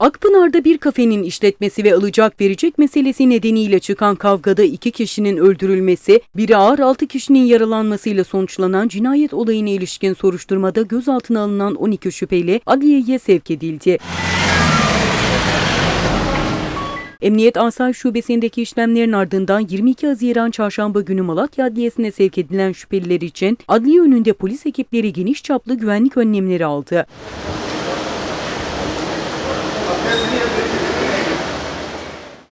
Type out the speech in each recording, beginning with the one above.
Akpınar'da bir kafenin işletmesi ve alacak verecek meselesi nedeniyle çıkan kavgada iki kişinin öldürülmesi, biri ağır altı kişinin yaralanmasıyla sonuçlanan cinayet olayına ilişkin soruşturmada gözaltına alınan 12 şüpheli adliyeye sevk edildi. Emniyet Asayiş Şubesi'ndeki işlemlerin ardından 22 Haziran Çarşamba günü Malatya Adliyesi'ne sevk edilen şüpheliler için adliye önünde polis ekipleri geniş çaplı güvenlik önlemleri aldı.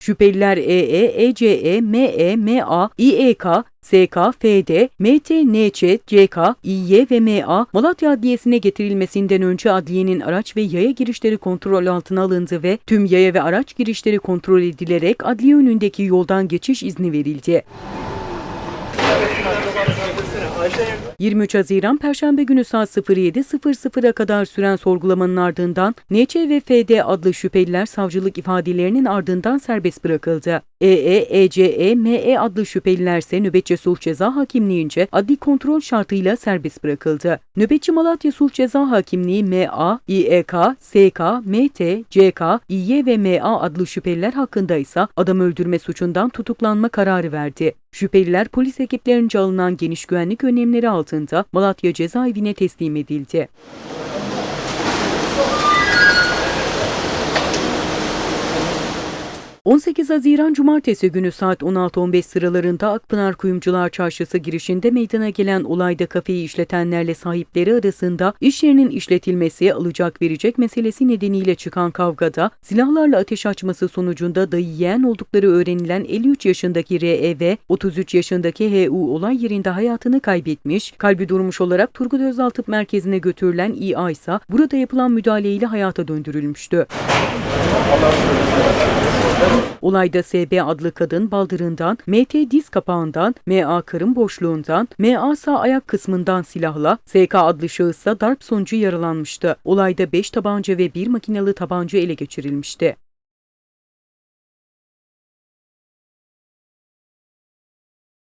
Şüpheliler E EE, ECE, ME, MA, İEK, SK, FD, MT, NC, CK, İY ve MA Malatya Adliyesi'ne getirilmesinden önce adliyenin araç ve yaya girişleri kontrol altına alındı ve tüm yaya ve araç girişleri kontrol edilerek adliye önündeki yoldan geçiş izni verildi. 23 Haziran Perşembe günü saat 07.00'a kadar süren sorgulamanın ardından NC ve FD adlı şüpheliler savcılık ifadelerinin ardından serbest bırakıldı. E EE, ECE, ME adlı şüpheliler ise nöbetçi sulh ceza hakimliğince adli kontrol şartıyla serbest bırakıldı. Nöbetçi Malatya Sulh Ceza Hakimliği MA, İEK, SK, MT, CK, İY ve MA adlı şüpheliler hakkında ise adam öldürme suçundan tutuklanma kararı verdi. Şüpheliler polis ekiplerince alınan geniş güvenlik önlemleri altında Malatya cezaevine teslim edildi. ...18 Haziran Cumartesi günü saat 16.15 sıralarında Akpınar Kuyumcular Çarşısı girişinde meydana gelen olayda kafeyi işletenlerle sahipleri arasında iş yerinin işletilmesi, alacak verecek meselesi nedeniyle çıkan kavgada silahlarla ateş açması sonucunda dayı yeğen oldukları öğrenilen 53 yaşındaki RE ve 33 yaşındaki HU olay yerinde hayatını kaybetmiş, kalbi durmuş olarak Turgut Özal Tıp Merkezi'ne götürülen İA ise burada yapılan müdahaleyle hayata döndürülmüştü. Olayda SB adlı kadın baldırından, MT diz kapağından, MA karın boşluğundan, MA sağ ayak kısmından silahla, SK adlı şahıssa darp sonucu yaralanmıştı. Olayda 5 tabanca ve 1 makinalı tabanca ele geçirilmişti.